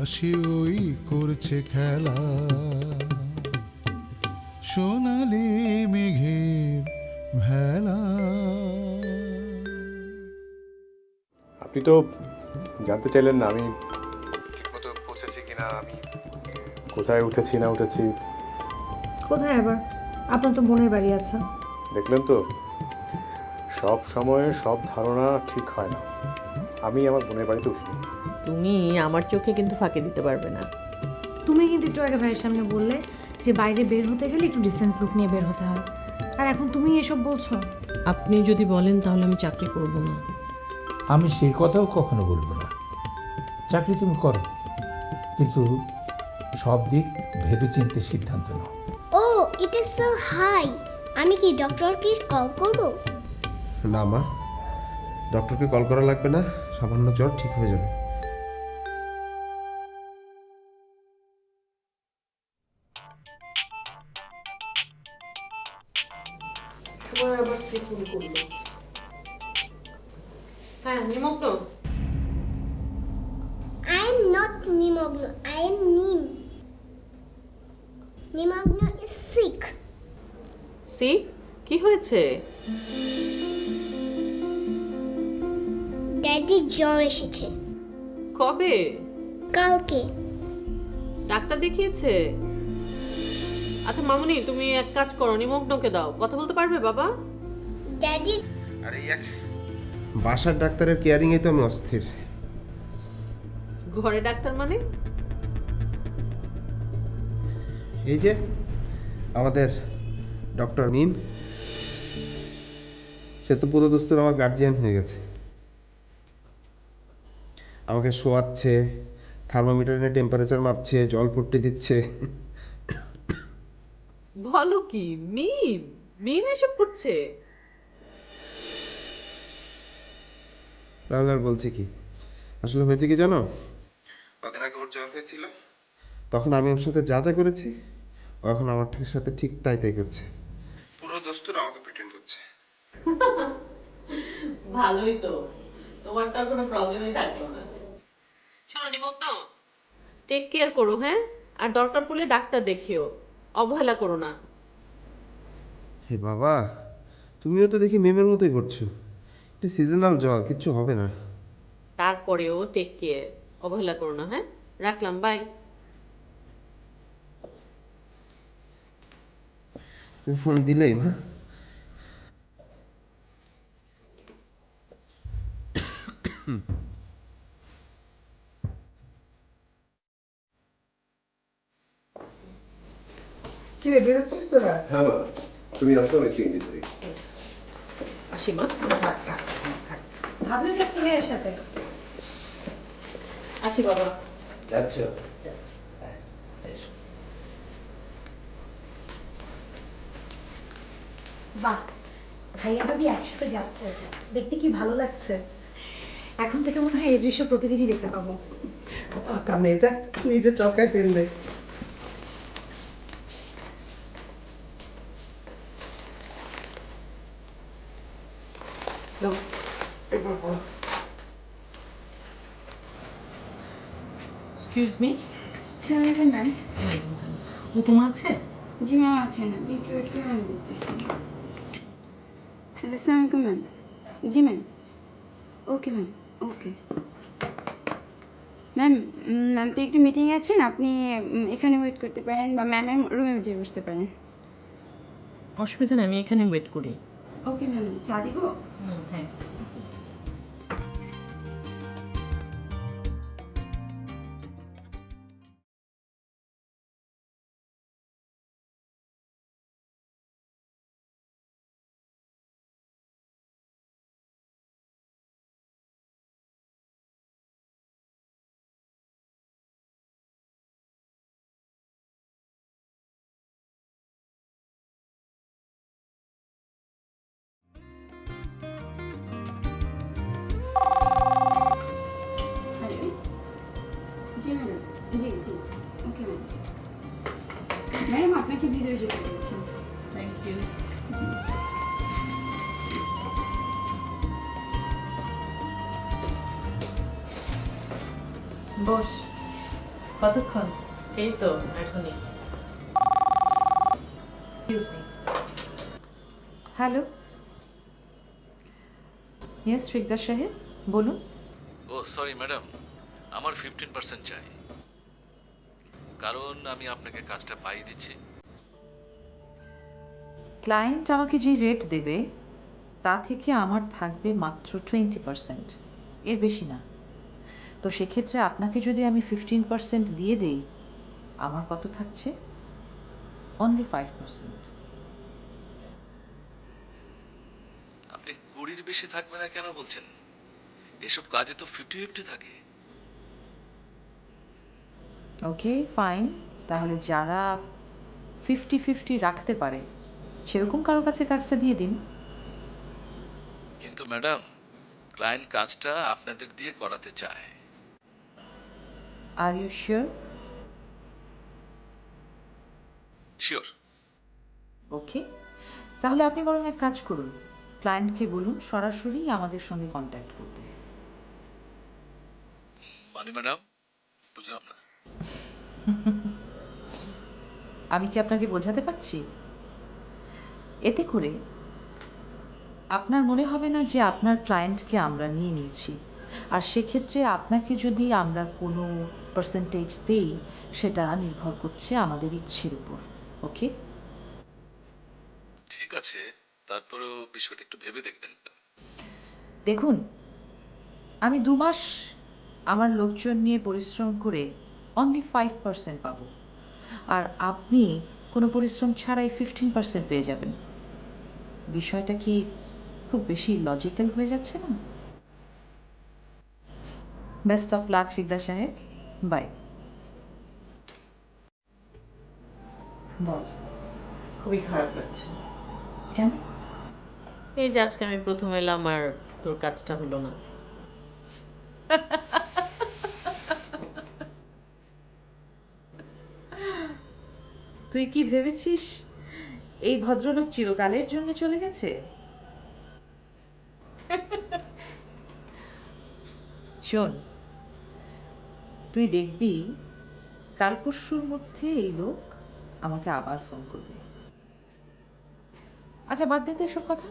আকাশে ওই করছে খেলা। সোনালি মেঘের ভেলা। আপনি তো জানতে চাইলেন না আমি ঠিকমতো পৌঁছেছি কিনা আমি। কোথায় উঠেছি না উঠেছি? কোথায় আবার? আপনার তো বোনের বাড়ি আছে। দেখলেন তো সব সময়ে সব ধারণা ঠিক হয় না। আমি আমার বোনের বাড়িতে উঠিনি। তুমি আমার চোখে কিন্তু ফাঁকে দিতে পারবে না। তুমি কিন্তু একটু আগে ভাইয়ের সামনে বললে যে বাইরে বের হতে গেলে একটু ডিসেন্ট লুক নিয়ে বের হতে হয়। আর এখন তুমি এসব বলছো? আপনি যদি বলেন তাহলে আমি চাকরি করব না। আমি সেই কথাও কখনো বলব না। চাকরি তুমি করো। কিন্তু সব দিক ভেবেচিন্তে সিদ্ধান্ত নাও। Oh it is so high আমি কি ডক্টরকে কল করব? না মা ডক্টরকে কল করা লাগবে না। সামান্য জ্বর ঠিক হয়ে যাবে। নিমগ্ন আই এম নিম নিমগ্ন ইজ সিক সি কি হয়েছে? ড্যাডি জ্বর এসেছে। কবে? কালকে। ডাক্তার দেখিয়েছে? আচ্ছা মামুনি তুমি এক কাজ করো নিমগ্নকে দাও। কথা বলতে পারবে বাবা? ড্যাডি আরে এক বাসার ডাক্তারের কেয়ারিংয়ে তো আমি অস্থির। ঘরে ডাক্তার মানে? এই যে আমাদের ডক্টর মিম। সে তো পুরো দোস্তের আমার গার্জিয়ান হয়ে গেছে। আমাকে শোয়াচ্ছে থার্মোমিটার থার্মোমিটারে টেম্পারেচার মাপছে জল পট্টি দিচ্ছে। বলো কি মিম? মিম এসব করছে? তাহলে আর বলছি কি? আসলে হয়েছে কি জানো? কদিন আগে ওর জ্বর হয়েছিল। তখন আমি ওর সাথে যা যা করেছি ও এখন আমার ঠিক সাথে ঠিক তাই তাই করছে। পুরো দোস্তুর আমাকে প্রিটেন্ড করছে। ভালোই তো। তোমার তো কোনো প্রবলেমই থাকল না। শোনো নিমগ্ন টেক কেয়ার করো হ্যাঁ? আর দরকার পড়লে ডাক্তার দেখিও। অবহেলা করো না। হে বাবা তুমিও তো দেখি মেমের মতোই করছ। এটা সিজনাল জ্বর কিচ্ছু হবে না। তারপরেও টেক কেয়ার অবহেলা করো না হ্যাঁ? রাখলাম বাই তুমি ফোন দিলেই মা। হ্যাঁ তুমি আসো আমি সিএনজি আসি মা। ভাবলেন না ছেলের সাথে। আসি বাবা। আচ্ছা বাহ ভাইয়া ভাবি একসাথে যাচ্ছে। দেখতে কি ভালো লাগছে? এখন থেকে মনে হয় এই দৃশ্য প্রতিদিনই দেখতে পাবো। কানেটা নিজে চকায় ফেলবে। এক্সকিউজ মি সালামালাইকুম ম্যাম হুকুম আছে? জি ম্যাম আছে না? একটু করে ম্যাম দেখতেছি হ্যালো সালামালাইকুম ম্যাম জি ma'am okay ma'am okay ma'am ma'am তো একটু মিটিং আছেন? আপনি এখানে ওয়েট করতে পারেন বা ম্যামের রুমে যেয়ে বসতে পারেন। অসুবিধা নেই আমি এখানে ওয়েট করি। ওকে ম্যাম চা দিব? ম্যাডাম আপনাকে ভিতরে যেতে দিয়েছি থ্যাংক ইউ বস কতক্ষণ? এই তো এখনই। হ্যালো ইয়েস শ্রিকদার সাহেব বলুন। ও সরি ম্যাডাম আমার ফিফটিন পার্সেন্ট চাই। কারণ আমি আপনাকে কাজটা পাইয়ে দিচ্ছি। ক্লায়েন্ট আমাকে যে রেট দেবে তা থেকে আমার থাকবে মাত্র টোয়েন্টি পার্সেন্ট এর বেশি না। তো সেক্ষেত্রে আপনাকে যদি আমি ফিফটিন পার্সেন্ট দিয়ে দেই আমার কত থাকছে? অনলি ফাইভ পার্সেন্ট আপনি কুড়ির বেশি থাকবে না কেন বলছেন? এসব কাজে তো ফিফটি ফিফটি থাকে। ওকে ফাইন তাহলে যারা ফিফটি ফিফটি রাখতে পারে সেরকম কারও কাছে কাজটা দিয়ে দিন। কিন্তু ম্যাডাম ক্লায়েন্ট কাজটা আপনাদের দিয়ে করাতে চায়। Are you sure sure okay তাহলে আপনি বরং এক কাজ করুন। ক্লায়েন্টকে বলুন সরাসরি আমাদের সঙ্গে কন্ট্যাক্ট করতে। মানে ম্যাডাম বুঝলাম না। আমি কি আপনাকে বোঝাতে পারছি? এতে করে আপনার মনে হবে না যে আপনার ক্লায়েন্টকে আমরা নিয়ে নিয়েছি। আর সেক্ষেত্রে আপনাকে যদি আমরা কোনো পার্সেন্টেজ দেই সেটা নির্ভর করছে আমাদের ইচ্ছের উপর ওকে? ঠিক আছে তারপরেও বিষয়টা একটু ভেবে দেখবেন। দেখুন আমি দু মাস আমার লোকজন নিয়ে পরিশ্রম করে অনলি ফাইভ পার্সেন্ট পাবো। আর আপনি কোনো পরিশ্রম ছাড়াই ফিফটিন পার্সেন্ট পেয়ে যাবেন। বিষয়টা কি খুব বেশি লজিক্যাল হয়ে যাচ্ছে না? বেস্ট অফ লাক শিকদার সাহেব। বাই বল। খুবই খারাপ লাগছে। কেন? এই যে আজকে আমি প্রথম এলাম আর তোর কাজটা হলো না। তুই কি ভেবেছিস এই ভদ্রলোক চিরকালের জন্য চলে গেছে? শোন তুই দেখবি কাল পরশুর মধ্যে এই লোক আমাকে আবার ফোন করবে। আচ্ছা বাদ দে তো এসব কথা।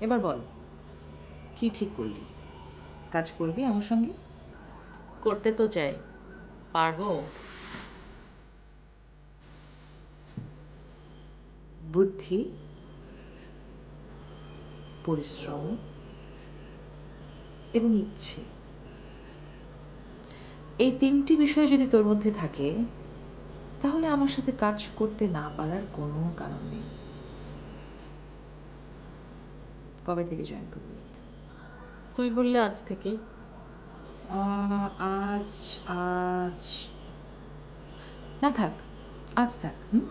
এবার বল কি ঠিক করলি? কাজ করবি আমার সঙ্গে? করতে তো চাই পারব। বুদ্ধি পরিশ্রম এবং ইচ্ছে। এই তিনটি বিষয় যদি তোর মধ্যে থাকে তাহলে আমার সাথে কাজ করতে না পারার কোনো কারণ নেই। কবে থেকে জয়েন করবি? তুই বললে আজ থেকে আজ আজ। না থাক আজ থাক হুম?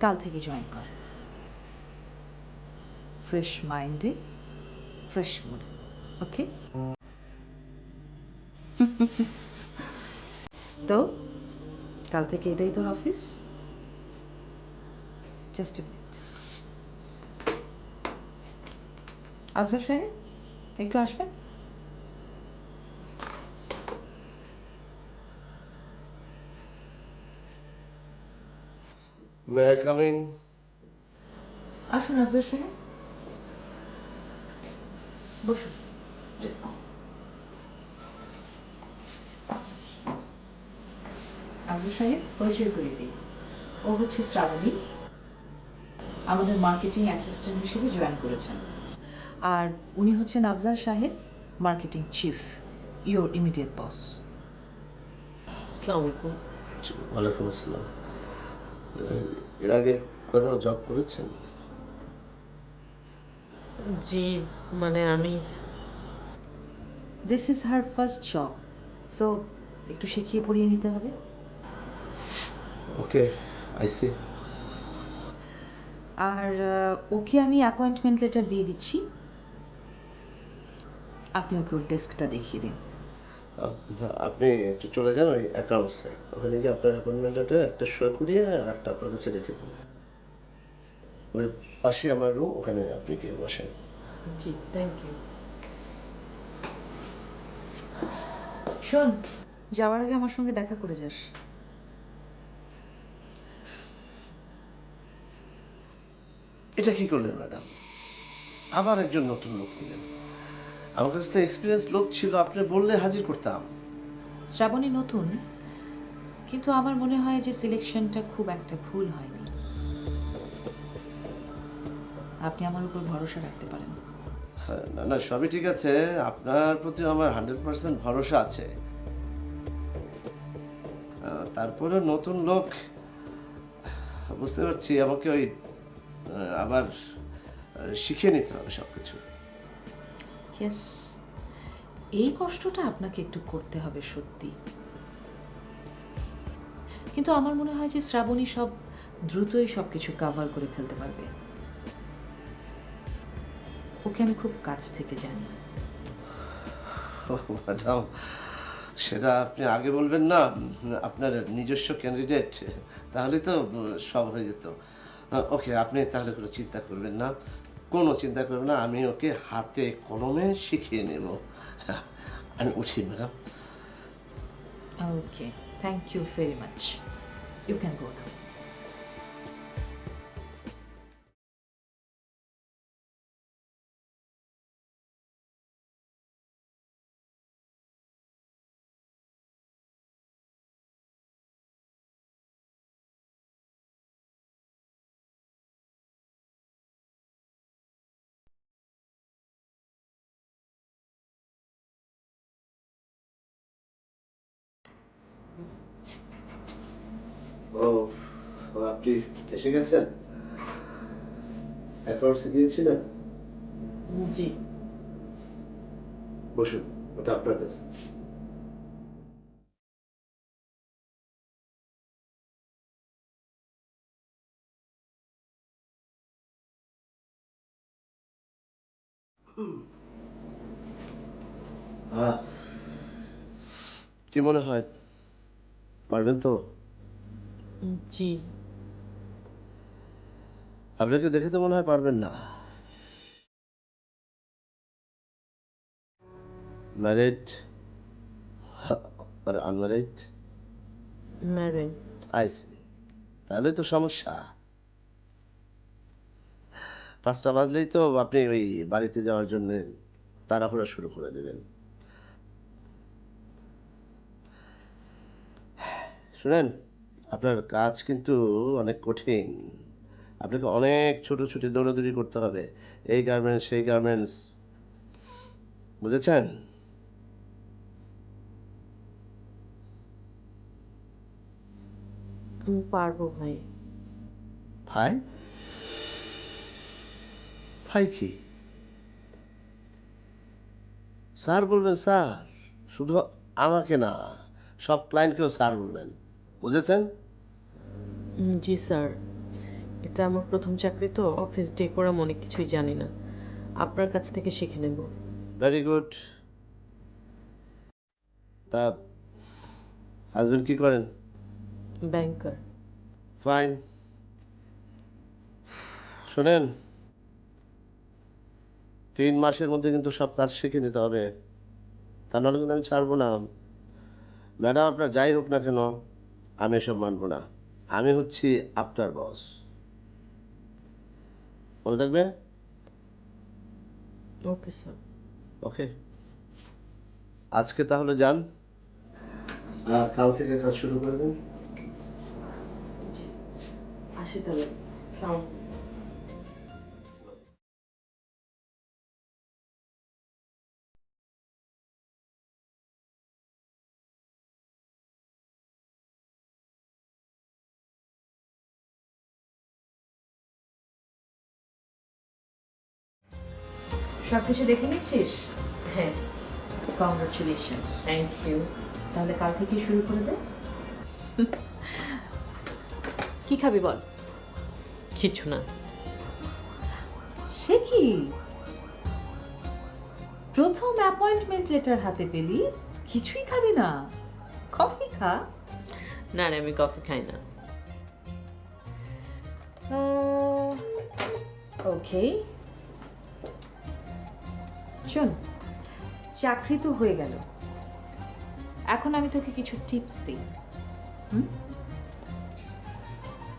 কাল থেকে জয়েন কর। ফ্রেশ মাইন্ডে ফ্রেশ মুডে ওকে তো কাল থেকে এটাই তোর অফিস জাস্ট মিনিট আফসার সাহেব একটু আসবেন? মে আই কাম ইন আসুন আফসার সাহেব। বসুন আফসার সাহেব পরিচয় করে দিই ও হচ্ছে শ্রাবণী। আমাদের মার্কেটিং অ্যাসিস্ট্যান্ট হিসেবে জয়েন করেছেন। আর উনি হচ্ছেন আফজাল সাহেব marketing chief your immediate boss আসসালামু আলাইকুম ওয়ালাইকুম আসসালাম। এর আগে কোথাও জব করেছেন? জি মানে আমি this is her first job so একটু শিখিয়ে পড়িয়ে নিতে হবে। ওকে আই সি আর আহ, ওকে আমি অ্যাপয়েন্টমেন্ট লেটার দিয়ে দিচ্ছি। আপনি ওকে ওর ডেস্কটা দেখিয়ে দিন। আপনি একটু চলে যান ওই অ্যাকাউন্টসে ওখানে গিয়ে আপনার অ্যাপয়েন্টমেন্টটা একটা শো করিয়ে আর একটা আপনার কাছে রেখে দিন। ওই পাশে আমার রুম ওখানে আপনি গিয়ে বসেন। জি থ্যাংক ইউ শোন যাওয়ার আগে আমার সঙ্গে দেখা করে যাস। এটা কি করলেন ম্যাডাম? আবার একজন নতুন লোক নিলেন। আমার কাছে তো এক্সপিরিয়েন্স লোক ছিল আপনি বললে হাজির করতাম। শ্রাবণী নতুন কিন্তু আমার মনে হয় যে সিলেকশনটা খুব একটা ভুল হয়নি। আপনি আমার উপর ভরসা রাখতে পারেন। হ্যাঁ, না না সবই ঠিক আছে। আপনার প্রতি আমার হান্ড্রেড পার্সেন্ট ভরসা আছে। তারপরে নতুন লোক বুঝতে পারছি আমাকে ওই আবার শিখিয়ে নিতে হবে সব কিছু ইয়েস এই কষ্টটা আপনাকে একটু করতে হবে সত্যি। কিন্তু আমার মনে হয় যে শ্রাবণী সব দ্রুতই সব কিছু কাভার করে ফেলতে পারবে। ওকে আমি খুব কাছ থেকে জানি। ম্যাডাম সেটা আপনি আগে বলবেন না আপনার নিজস্ব ক্যান্ডিডেট তাহলে তো সব হয়ে যেত। ওকে আপনি তাহলে কোনো চিন্তা করবেন না। কোনো চিন্তা করবেন না আমি ওকে হাতে কলমে শিখিয়ে নেব। আমি উঠি madam okay thank you very much you can go now ও ও, আপনি এসে গেছেন? অ্যাকাউন্টসে গিয়েছিলেন? জি। বসুন ওটা আপনার কাছে। কি মনে হয়? পারবেন তো? জি। আপনাকে দেখে তো মনে হয় পারবেন না। ম্যারিড আর আনম্যারিড ম্যারিড আইসি তাহলে তো সমস্যা। পাঁচটা বাজলেই তো আপনি ওই বাড়িতে যাওয়ার জন্য তাড়াহুড়া শুরু করে দেবেন। শুনেন আপনার কাজ কিন্তু অনেক কঠিন। আপনাকে অনেক ছোট ছোট দৌড়াদৌড়ি করতে হবে। এই গার্মেন্টস সেই গার্মেন্টস বুঝেছেন? আমি পারব ভাই। ভাই? ভাই কি? স্যার বলবেন স্যার শুধু আমাকে না সব ক্লায়েন্টকেও স্যার বলবেন। বুঝেছেন? জি স্যার। এটা আমার প্রথম চাকরি তো অফিস ডে ডেকোরাম অনেক কিছুই জানি না। আপনার কাছ থেকে শিখে নেব। ভেরি গুড তা হাজবেন্ড কি করেন? ব্যাংকার ফাইন শোনেন তিন মাসের মধ্যে কিন্তু সব কাজ শিখে নিতে হবে। তা নাহলে কিন্তু আমি ছাড়বো না। ম্যাডাম আপনার যাই হোক না কেন আমি এসব মানব না। আমি হচ্ছি আপনার বস মনে থাকবে? Okay sir. ওকে। আজকে তাহলে যান। কাল থেকে কাজ শুরু করবেন আসি তাহলে। সব কিছু দেখে নিচ্ছিস? হ্যাঁ। কংগ্রাচুলেশনস থ্যাংক ইউ তাহলে কাল থেকে শুরু করে দে। কি খাবি বল? কিছু না। সে কি? প্রথম অ্যাপয়েন্টমেন্ট লেটার হাতে পেলি? কিছুই খাবি না। কফি খা। না রে আমি কফি খাই না। ওকে শোন, চাকরি তো হয়ে গেল। এখন আমি তোকে কিছু টিপস দিই। হুম?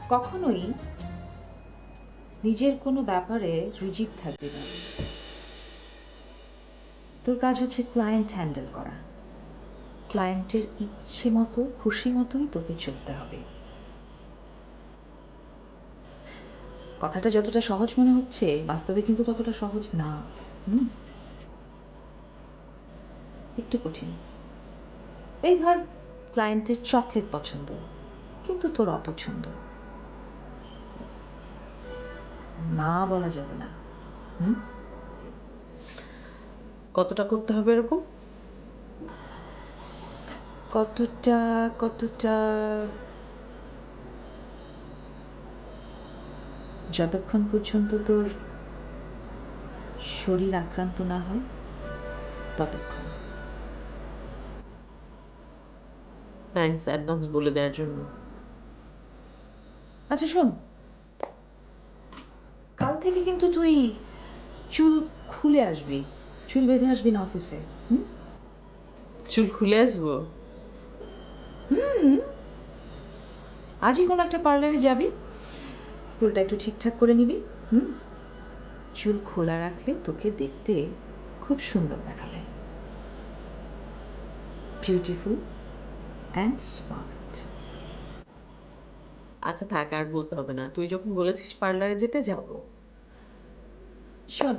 কখনোই নিজের কোনো ব্যাপারে রিজিক থাকবে না। তোর কাজ হচ্ছে ক্লায়েন্ট হ্যান্ডেল করা। ক্লায়েন্টের ইচ্ছে মতো, খুশি মতোই তোকে চলতে হবে। কথাটা যতটা সহজ মনে হচ্ছে, বাস্তবে কিন্তু ততটা সহজ না। হুম? একটু কঠিন। এই ধর ক্লায়েন্টের চকলেট পছন্দ কিন্তু তোর অপছন্দ। না বলা যাবে না। হুম? কতটা করতে হবে এরকম? কতটা কতটা? যতক্ষণ পর্যন্ত তোর শরীর আক্রান্ত না হয় ততক্ষণ। থ্যাঙ্কস অ্যাডভান্স বলে দেওয়ার জন্য। আচ্ছা শোন। কাল থেকে কিন্তু তুই চুল খুলে আসবি। চুল বেঁধে আসবি না অফিসে হুম? চুল খুলে আসব? হুম। আজই কোনো একটা পার্লারে যাবি। চুলটা একটু ঠিকঠাক করে নিবি হুম? চুল খোলা রাখলে তোকে দেখতে খুব সুন্দর দেখাবে। বিউটিফুল অ্যান্ড স্মার্ট আচ্ছা থাক আর বলতে হবে না। তুই যখন বলেছিস পার্লারে যেতে যাব। শোন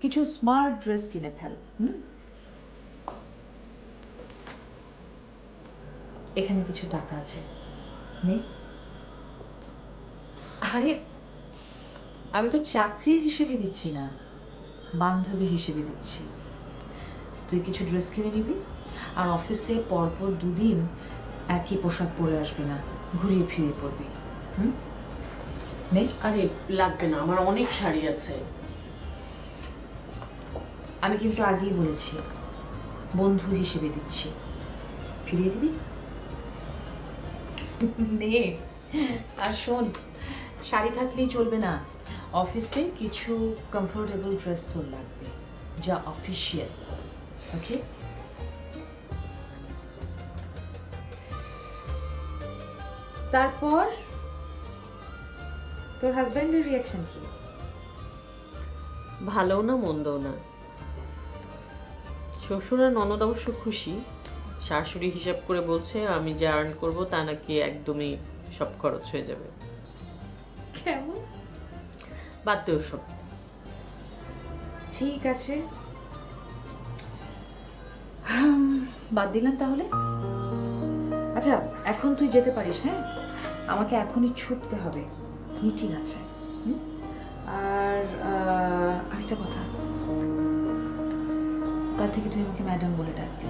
কিছু স্মার্ট ড্রেস কিনে ফেল এখানে কিছু টাকা আছে। নে। আরে আমি তো চাকরির হিসেবে দিচ্ছি না। বান্ধবী হিসেবে দিচ্ছি। তুই কিছু ড্রেস কিনে নিবি? আর অফিসে পরপর দুদিন একই পোশাক পরে আসবি না ঘুরিয়ে ফিরিয়ে পড়বি হুম? নে আরে লাগবে না আমার অনেক শাড়ি আছে। আমি কিন্তু আগেই বলেছি বন্ধু হিসেবে দিচ্ছি। ফিরিয়ে দিবি? নে আর শোন শাড়ি থাকলেই চলবে না। অফিসে কিছু কমফোর্টেবল ড্রেস তোর লাগবে যা অফিসিয়াল ওকে তারপর তোর হাজব্যান্ডের রিয়াকশন কি? ভালো না মন্দও না। শ্বশুর আর ননদ অবশ্য খুশি। শাশুড়ি হিসাব করে বলছে আমি যা আর্ন করব তা নাকি একদমই সব খরচ হয়ে যাবে। কেমন? বাদ দে ওসব। ঠিক আছে। বাদ দিলাম তাহলে? আচ্ছা এখন তুই যেতে পারিস হ্যাঁ? আমাকে এখনই ছুটতে হবে। মিটিং আছে? আর আরেকটা কথা। কাল থেকে তুই আমাকে ম্যাডাম বলে ডাকবি।